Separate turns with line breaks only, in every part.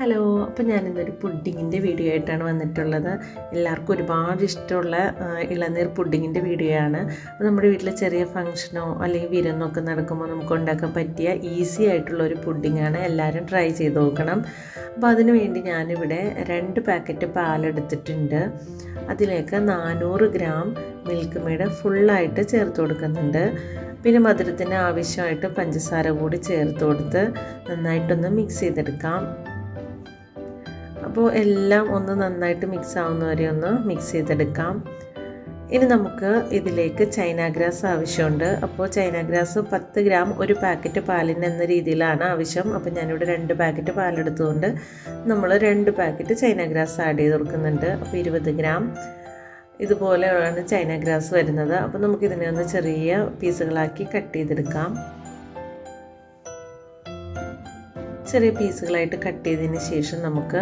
Hello അപ്പോൾ ഞാനിന്നൊരു പുഡിങ്ങിന്റെ video ആയിട്ടാണ് വന്നിട്ടുള്ളത്. എല്ലാവർക്കും ഒരുപാട് ഇഷ്ടമുള്ള ഇളനീർ പുഡിങ്ങിന്റെ വീഡിയോ ആണ്. അപ്പോൾ നമ്മുടെ വീട്ടിലെ ചെറിയ ഫംഗ്ഷനോ അല്ലെങ്കിൽ വിരുന്നൊക്കെ നടക്കുമ്പോൾ നമുക്ക് ഉണ്ടാക്കാൻ പറ്റിയ ഈസി ആയിട്ടുള്ള ഒരു പുഡിങ്ങാണ് എല്ലാവരും ട്രൈ ചെയ്ത് നോക്കണം. അപ്പോൾ അതിന് വേണ്ടി ഞാനിവിടെ രണ്ട് പാക്കറ്റ് പാലെടുത്തിട്ടുണ്ട് അതിലേക്ക് നാനൂറ് ഗ്രാം മിൽക്ക് മെയ്ഡ് ഫുള്ളായിട്ട് ചേർത്ത് കൊടുക്കുന്നുണ്ട്. പിന്നെ മധുരത്തിന് ആവശ്യമായിട്ട് പഞ്ചസാര കൂടി ചേർത്ത് കൊടുത്ത് നന്നായിട്ടൊന്ന് മിക്സ് ചെയ്തെടുക്കാം. അപ്പോൾ എല്ലാം ഒന്ന് നന്നായിട്ട് മിക്സ് ആവുന്ന വരെ ഒന്ന് മിക്സ് ചെയ്തെടുക്കാം. ഇനി നമുക്ക് ഇതിലേക്ക് ചൈന ഗ്രാസ് ആവശ്യമുണ്ട്. അപ്പോൾ ചൈന ഗ്രാസ് പത്ത് ഗ്രാം ഒരു പാക്കറ്റ് പാലിന് എന്ന രീതിയിലാണ് ആവശ്യം. അപ്പോൾ ഞാനിവിടെ രണ്ട് പാക്കറ്റ് പാലെടുത്തുകൊണ്ട് നമ്മൾ രണ്ട് പാക്കറ്റ് ചൈന ഗ്രാസ് ആഡ് ചെയ്ത് കൊടുക്കുന്നുണ്ട്. അപ്പോൾ ഇരുപത് ഗ്രാം ഇതുപോലെയാണ് ചൈന ഗ്രാസ് വരുന്നത്. അപ്പോൾ നമുക്കിതിനെ ഒന്ന് ചെറിയ പീസുകളാക്കി കട്ട് ചെയ്തെടുക്കാം. ചെറിയ പീസുകളായിട്ട് കട്ട് ചെയ്തതിന് ശേഷം നമുക്ക്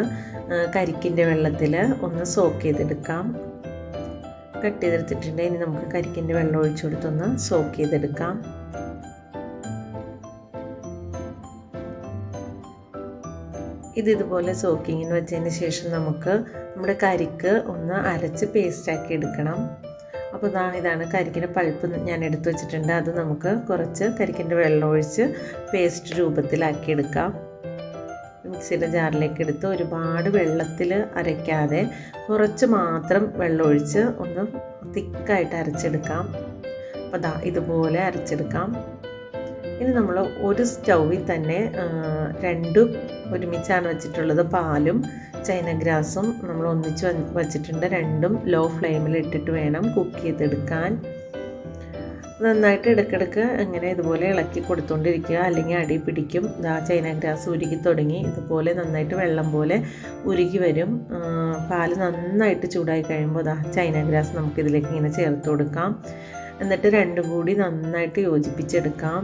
കരിക്കിന്റെ വെള്ളത്തിൽ ഒന്ന് സോക്ക് ചെയ്തെടുക്കാം. കട്ട് ചെയ്തെടുത്തിട്ടുണ്ട്. ഇനി നമുക്ക് കരിക്കിന്റെ വെള്ളം ഒഴിച്ചു കൊടുത്തൊന്ന് സോക്ക് ചെയ്തെടുക്കാം. ഇത് ഇതുപോലെ സോക്കിങ്ങിന് വെച്ചതിന് ശേഷം നമുക്ക് നമ്മുടെ കരിക്ക് ഒന്ന് അരച്ച് പേസ്റ്റാക്കി എടുക്കണം. അപ്പോൾ ഇതാ ഇതാണ് കരിക്കിന്റെ പൾപ്പ് ഞാൻ എടുത്തു വെച്ചിട്ടുണ്ട്. അത് നമുക്ക് കുറച്ച് കരിക്കിന്റെ വെള്ളം ഒഴിച്ച് പേസ്റ്റ് രൂപത്തിലാക്കി എടുക്കാം. മിക്സിയുടെ ജാറിലേക്ക് എടുത്ത് ഒരുപാട് വെള്ളത്തിൽ അരയ്ക്കാതെ കുറച്ച് മാത്രം വെള്ളം ഒഴിച്ച് ഒന്ന് തിക്കായിട്ട് അരച്ചെടുക്കാം. അപ്പോൾ ദാ ഇതുപോലെ അരച്ചെടുക്കാം. ഇനി നമ്മൾ ഒരു സ്റ്റൗവിൽ തന്നെ രണ്ടും ഒരുമിച്ചാണ് വെച്ചിട്ടുള്ളത്. പാലും ചൈന ഗ്രാസും നമ്മൾ ഒന്നിച്ച് വെച്ചിട്ടുണ്ട്. രണ്ടും ലോ ഫ്ലെയിമിൽ ഇട്ടിട്ട് വേണം കുക്ക് ചെയ്തെടുക്കാൻ. നന്നായിട്ട് ഇടയ്ക്കിടയ്ക്ക് ഇങ്ങനെ ഇതുപോലെ ഇളക്കി കൊടുത്തുകൊണ്ടിരിക്കുക അല്ലെങ്കിൽ അടി പിടിക്കും. ആ ചൈന ഗ്രാസ് ഉരുകി തുടങ്ങി. ഇതുപോലെ നന്നായിട്ട് വെള്ളം പോലെ ഉരുകി വരും. പാൽ നന്നായിട്ട് ചൂടായി കഴിയുമ്പോൾ ദാ ചൈന ഗ്രാസ് നമുക്കിതിലേക്ക് ഇങ്ങനെ ചേർത്ത് കൊടുക്കാം. എന്നിട്ട് രണ്ടും കൂടി നന്നായിട്ട് യോജിപ്പിച്ചെടുക്കാം.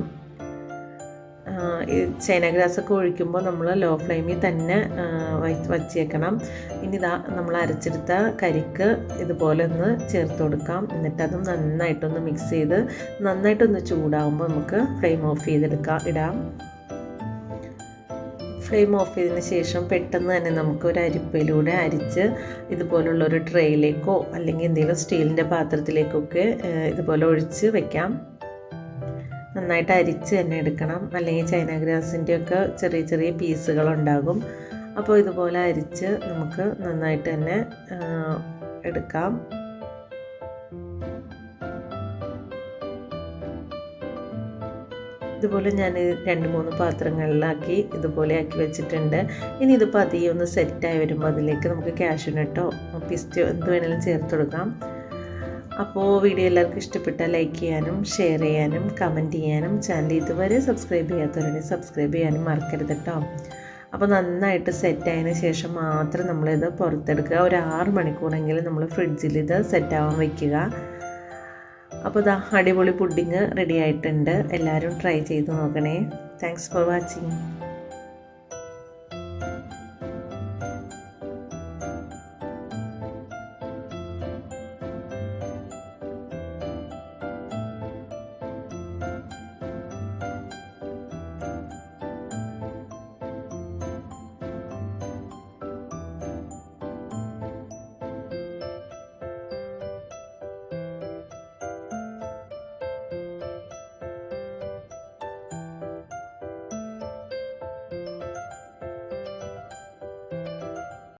ചൈന ഗ്രാസ് ഒക്കെ ഒഴിക്കുമ്പോൾ നമ്മൾ ലോ ഫ്ലെയിമിൽ തന്നെ വച്ചേക്കണം ഇനി ഇതാ നമ്മൾ അരച്ചെടുത്ത കരിക്ക് ഇതുപോലെ ഒന്ന് ചേർത്ത് കൊടുക്കാം. എന്നിട്ട് അതും നന്നായിട്ടൊന്ന് മിക്സ് ചെയ്ത് നന്നായിട്ടൊന്ന് ചൂടാകുമ്പോൾ നമുക്ക് ഫ്ലെയിം ഓഫ് ചെയ്തെടുക്കാം. ഇടാം. ഫ്ലെയിം ഓഫ് ചെയ്തതിന് ശേഷം പെട്ടെന്ന് തന്നെ നമുക്ക് ഒരു അരിപ്പയിലൂടെ അരിച്ച് ഇതുപോലുള്ള ഒരു ട്രേയിലേക്കോ അല്ലെങ്കിൽ എന്തെങ്കിലും സ്റ്റീലിന്റെ പാത്രത്തിലേക്കൊക്കെ ഇതുപോലെ ഒഴിച്ച് വെക്കാം. നന്നായിട്ട് അരിച്ച് തന്നെ എടുക്കണം. അല്ലെങ്കിൽ ചൈന ഗ്രാസിന്റെയൊക്കെ ചെറിയ ചെറിയ പീസുകളുണ്ടാകും അപ്പോൾ ഇതുപോലെ അരിച്ച് നമുക്ക് നന്നായിട്ട് തന്നെ എടുക്കാം. ഇതുപോലെ ഞാൻ രണ്ട് മൂന്ന് പാത്രങ്ങളിലാക്കി ഇതുപോലെ ആക്കി വെച്ചിട്ടുണ്ട്. ഇനി ഇത് പതിയെ ഒന്ന് സെറ്റായി വരുമ്പോൾ അതിലേക്ക് നമുക്ക് കാഷ്യൂനട്ടോ പിസ്റ്റോ എന്ത് വേണമെങ്കിലും ചേർത്ത് കൊടുക്കാം. അപ്പോൾ വീഡിയോ എല്ലാവർക്കും ഇഷ്ടപ്പെട്ടാൽ ലൈക്ക് ചെയ്യാനും ഷെയർ ചെയ്യാനും കമന്റ് ചെയ്യാനും ചാനൽ ഇതുവരെ സബ്സ്ക്രൈബ് ചെയ്യാത്തവരുടെ സബ്സ്ക്രൈബ് ചെയ്യാനും മറക്കരുത് കേട്ടോ അപ്പോൾ നന്നായിട്ട് സെറ്റ് ആയതിനു ശേഷം മാത്രം നമ്മളിത് പുറത്തെടുക്കുക. ഒരു ആറ് മണിക്കൂറെങ്കിലും നമ്മൾ ഫ്രിഡ്ജിൽ ഇത് സെറ്റാവാൻ വയ്ക്കുക അപ്പോൾ ഇതാ അടിപൊളി പുഡിങ് റെഡി ആയിട്ടുണ്ട്. എല്ലാവരും ട്രൈ ചെയ്ത് നോക്കണേ. Thanks for watching